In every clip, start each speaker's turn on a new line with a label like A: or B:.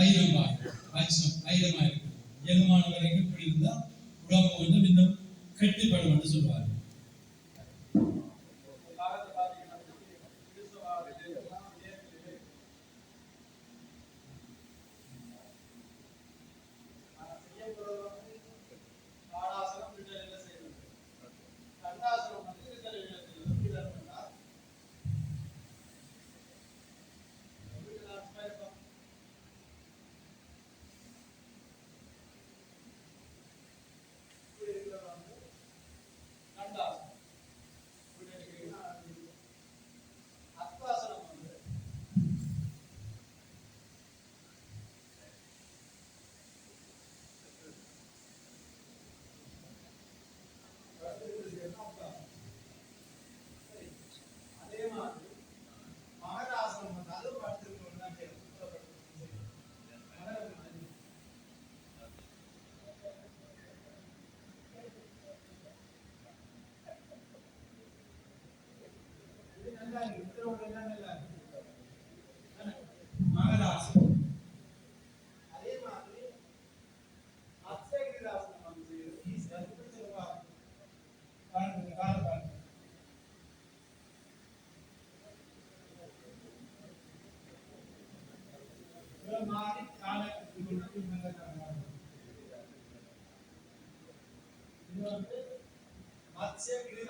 A: வைரமா வச்சம் வைரமா இருக்கு வரைக்கும் இப்படி இருந்தால் உடம்பு கொஞ்சம் இன்னும் என்று சொல்லுவாங்க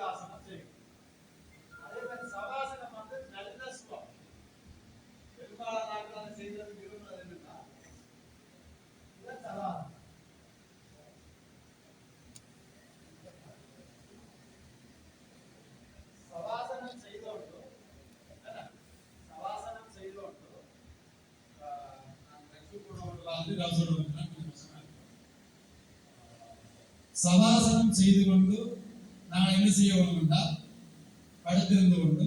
B: மத்ய கிரிதாசனம் செய்யும் அதே மாதிரி சவாசனம் வந்து நல்ல சுகம் பெரும்பாலான நாட்கள் அதை செய்யறது விரும்புறது என்னன்னா இதுதான் சவாசனம் சவாசனம் செய்தோண்டு என்ன? சவாசனம் செய்தோண்டு ஆஹ், நான்
A: என்ன செய்ய வேண்டும் என்றால் படுத்திருந்து கொண்டு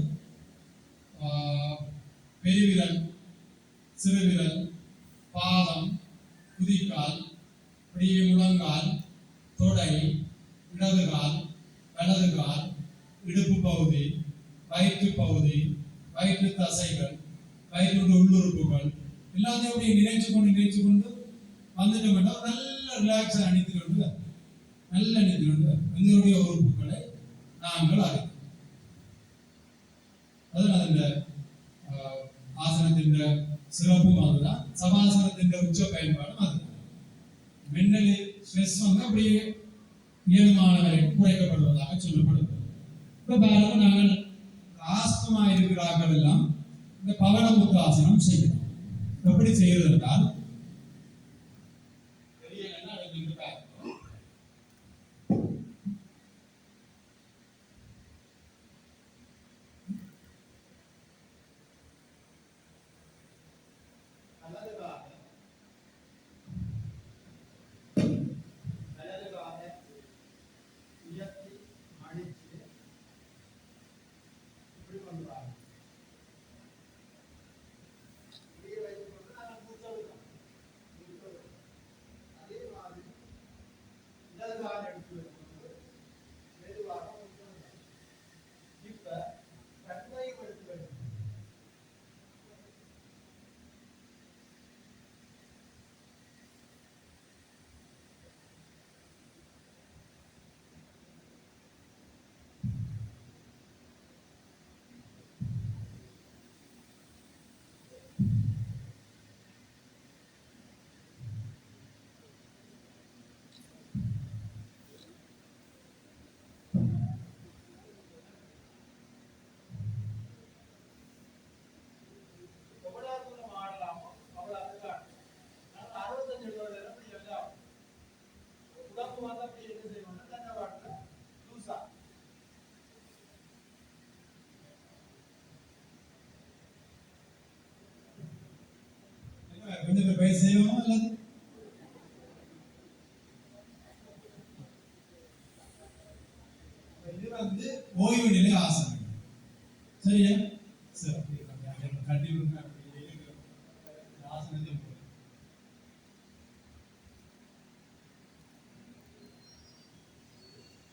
A: பெருவிரல் சிறுவிரல் பாதம் குதிக்கால் இப்படியே முழங்கால் தொடை இடது கால் வலது கால் இடுப்பு பகுதி வயிற்று பகுதி வயிற்று தசைகள் வயிற்றுடைய உள்ளுறுப்புகள் எல்லாத்தையும் அப்படியே நினைச்சு கொண்டு நினைச்சு கொண்டு வந்துட்டு மட்டும் நல்ல ரிலாக்ஸ் அணித்து கொண்டு நல்ல அணித்து கொண்டு எங்களுடைய உறுப்புகள். நாங்கள் அறிவோம் அதனால இந்த ஆசனத்தின் சிறப்பும் அதுதான். சபாசனத்தின் உச்ச பயன்பாடும் அதுதான். மென்டலி ஸ்ட்ரெஸ் வந்து அப்படியே இயல்பான வரைக்கும் குறைக்கப்படுவதாக சொல்லப்படுது இப்போ பாருங்க நாங்கள் ஆஸ்துமா இருக்கிறார்கள் எல்லாம் இந்த பவனமுத்தாசனம் செய்யணும் எப்படி செய்யறது என்றால்
B: இப்படி கொண்டு வாங்க இப்படியே வைத்துக் கொண்டு நாங்கள் கூச்சல் அதே மாதிரி இடது கால் எடுத்து வைத்துக்கொண்டு மெதுவாக கூச்சல் இப்ப கண்மையும் எடுத்து வைக்கணும் எவ்வளவு தூரம் ஆடலாமோ அவ்வளவு அதுக்கு ஆடணும். நாங்க அறுபத்தஞ்சு எழுபது நேரம் இப்படி எல்லாம் உடம்பு வந்து அப்படி என்ன செய்யணும்னா தன்னை பாட்டுல லூசா
A: என்ன, கொஞ்சம் போய் செய்வோமா அல்லது? இது வந்து ஓய்வு நிலை ஆசனம். சரியா? சரி கட்டி ஆசனத்தை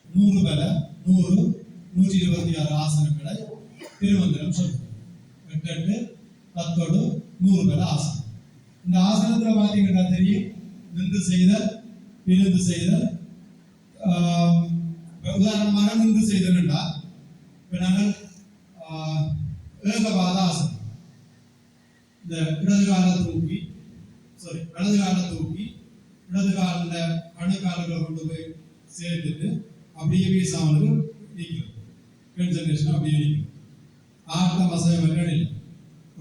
A: நூறு பல நூறு நூற்றி இருபத்தி ஆறு ஆசனங்களை திருமந்திரம் சொல்றோம் எட்டு எட்டு பத்தோடு நூறு பல ஆசனம். இந்த ஆசனத்துல பாத்தீங்கன்னா தெரியும். நின்று செய்தல் இருந்து செய்தல் உதாரணமாக நின்று செய்தல்னா இப்ப நாங்கள் ஏகபாத ஆசனம். இந்த இடது காலை தூக்கி சாரி வலது காலை தூக்கி இடது காலில் அணுக்கால்களை கொண்டு போய் சேர்த்துட்டு அப்படியே வீசாமலுக்கு நீக்கிறோம். கன்சன்ட்ரேஷன் அப்படியே நீக்கிறோம். ஆட்டம் அசைவம் இல்லை.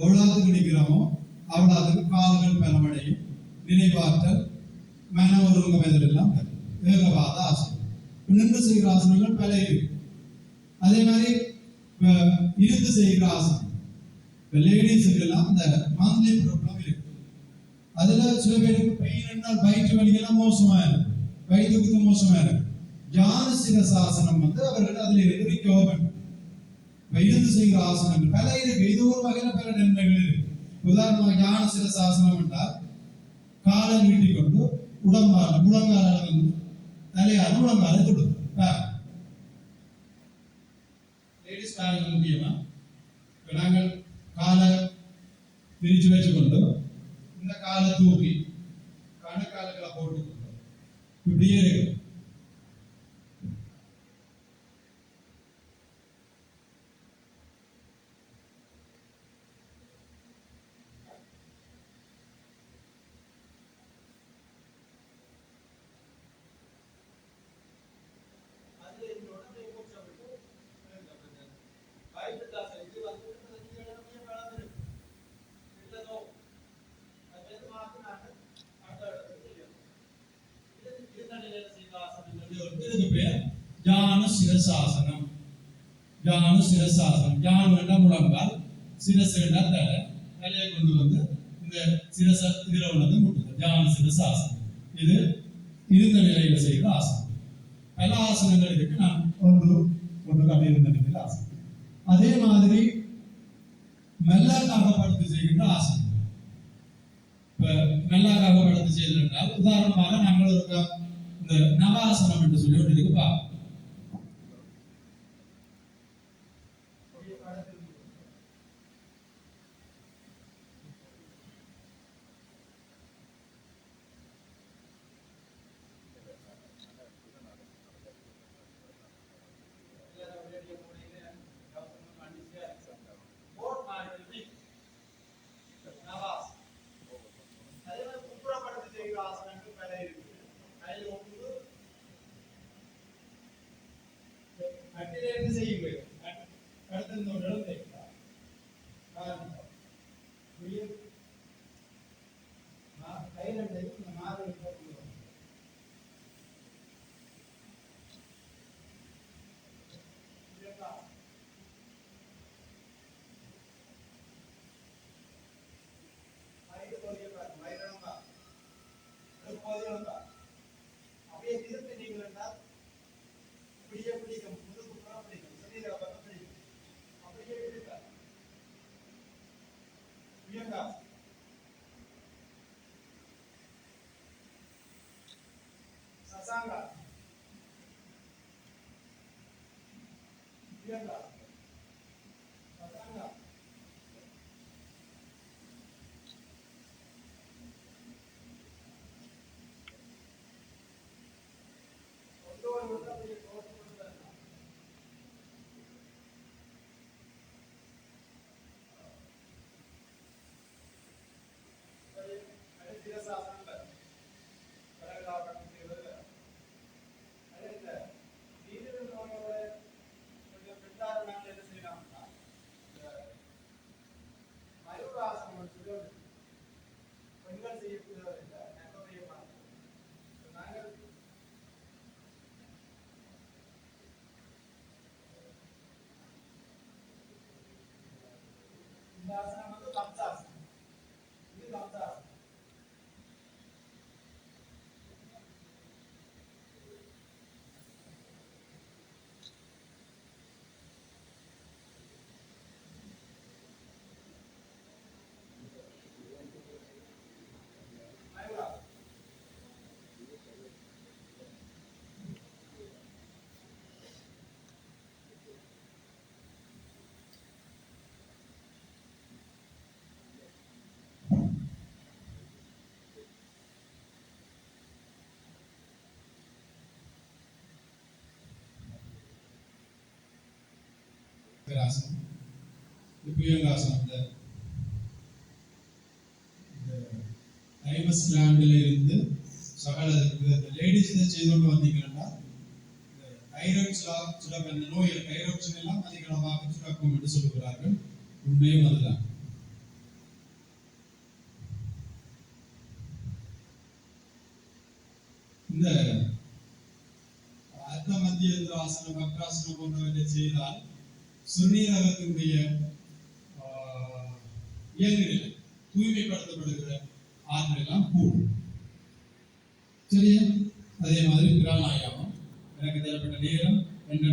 A: எவ்வளோத்துக்கு நிற்கிறோமோ அவ்வளோத்துக்கு காதுகள் பலமடையும். நினைவாற்றல் மன ஒருங்க இதெல்லாம் பெறும். ஆசனம் நின்று செய்கிற ஆசனங்கள் பல இருக்கு. அதே மாதிரி இருந்து செய்கிற ஆசனம் இப்போ லேடிஸுக்கெல்லாம் இந்த மந்த்லி ப்ராப்ளம் இருக்கு. அதுல சில பேருக்கு பெயின் என்றால் வயிற்று வலிகள்லாம் மோசமா இருக்கும். வயிற்றுக்கு மோசமா இருக்கும். ஜான சிரசாசனம் வந்து அவர்கள் அதில் இருந்து ரிகவர் பண்ணும் இப்ப இருந்து செய்கிற ஆசனங்கள் பல இருக்கு. இது ஒரு வகையில பல நன்மைகள் இருக்கு. உதாரணமாக ஞான சிரசாசனம் என்றால் காலை நீட்டிக்கொண்டு உடம்பால முழங்கால வந்து தலையால முழங்கால தொடுக்கும் லேடிஸ் பாருங்க முக்கியமா இப்ப நாங்கள் காலை விரிச்சு வச்சுக்கொண்டு இந்த காலை தூக்கி கணுக்காலுகளை போட்டுக்கொண்டு இப்படியே இருக்கு
B: அதுல இந்த உடம்பை மூச்சை விட்டு வயிற்று தாசை இது வந்து நீங்க இடமே வளர்ந்துருக்கு இல்லதோ அது எது மாத்தினாங்க அடுத்த இடத்துக்கு தெரியும் இது இருந்த நிலையில செய்த ஆசனங்கள்
A: இது வந்து இதுக்கு பேர் ஞான சிரசாசனம் ஞான சிரசாசனம் ஞானம் என்றால் முழங்கால் சிரசு என்றால் தலை தலையை கொண்டு வந்து இந்த சிரச இதில் உள்ளது முட்டுது ஞான சிரசாசனம் இது இருந்த நிலையில் செய்கிற ஆசனம் பல ஆசனங்கள் இருக்கு நான் ஒன்று ஒன்று காட்டி இருந்த நிலையில் ஆசனம் அதே மாதிரி மெல்லாக்காக படுத்து செய்கின்ற ஆசனம் இப்போ மெல்லாக்காக படுத்து செய்தல் உதாரணமாக நாங்கள் ஒரு இந்த நவாசனம் என்று சொல்லி ஒன்று இருக்குப்பா
B: அப்படியே கடந்து போட் மாதிரி நவாஸ் அதே மாதிரி குப்புறப்படுத்தி செய்கிற ஆசனங்கள் பல இருக்கு அதில் ஒன்று
A: கட்டில இருந்து செய்யுங்க அடுத்த இந்த
B: Agenda.
A: பேராசனம் இந்த டைமஸ் கிராண்டில் இருந்து சகல லேடிஸ் இதை செய்து கொண்டு வந்தீங்கன்னா இந்த தைராய்டு சுரக்க இந்த நோய் தைராய்டு எல்லாம் அதிகமாக சுரக்கும் என்று சொல்லுகிறார்கள் உண்மையும் அதுதான். இந்த அர்த்த மத்திய ஆசனம் வக்ராசனம் போன்றவற்றை செய்தால் சிறுநீரகத்தினுடைய ஆஹ், இயங்கு தூய்மைப்படுத்தப்படுகிற ஆற்றல் எல்லாம் கூடும். சரியா? அதே மாதிரி பிராணாயாமம் எனக்கு தேவைப்பட்ட நேரம் ரெண்டு